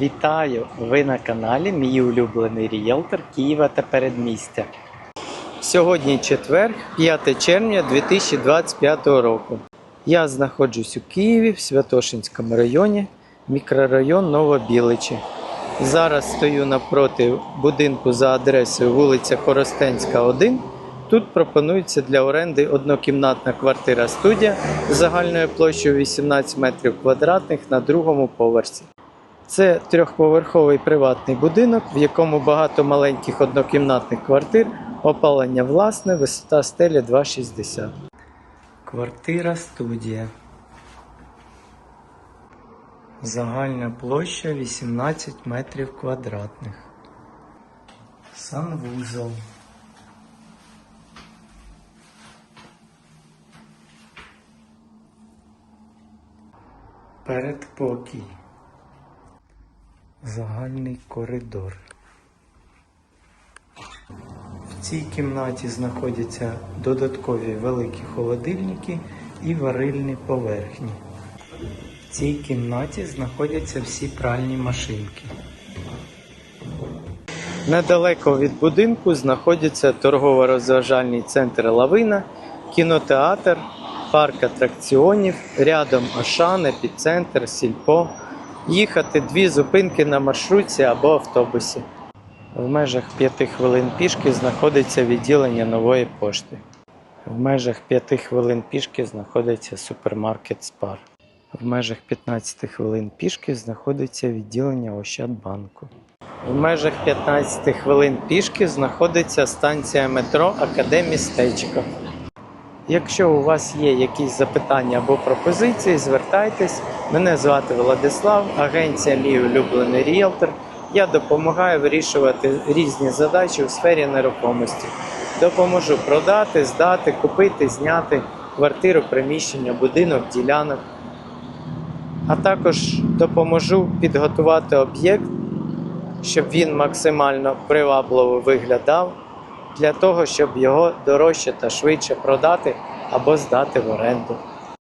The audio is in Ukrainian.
Вітаю! Ви на каналі Мій улюблений ріелтор Києва та передмістя. Сьогодні четвер, 5 червня 2025 року. Я знаходжусь у Києві в Святошинському районі, мікрорайон Новобіличі. Зараз стою напроти будинку за адресою вулиця Коростенська, 1. Тут пропонується для оренди однокімнатна квартира студія з загальною площею 18 метрів квадратних на другому поверсі. Це трьохповерховий приватний будинок, в якому багато маленьких однокімнатних квартир, опалення власне, висота стелі 2,60. Квартира студія. Загальна площа 18 метрів квадратних. Санвузол. Передпокій. Загальний коридор. В цій кімнаті знаходяться додаткові великі холодильники і варильні поверхні. В цій кімнаті знаходяться всі пральні машинки. Недалеко від будинку знаходиться торгово-розважальний центр Лавина, кінотеатр, парк атракціонів, рядом Ашан, епіцентр, сільпо. Їхати дві зупинки на маршрутці або автобусі. В межах 5 хвилин пішки знаходиться відділення нової пошти. В межах 5 хвилин пішки знаходиться супермаркет Спар. В межах 15 хвилин пішки знаходиться відділення Ощадбанку. В межах 15 хвилин пішки знаходиться станція метро Академістечко. Якщо у вас є якісь запитання або пропозиції, звертайтесь. Мене звати Владислав, агенція Мій улюблений ріелтор. Я допомагаю вирішувати різні задачі у сфері нерухомості. Допоможу продати, здати, купити, зняти квартиру, приміщення, будинок, ділянок. А також допоможу підготувати об'єкт, щоб він максимально привабливо виглядав для того, щоб його дорожче та швидше продати або здати в оренду.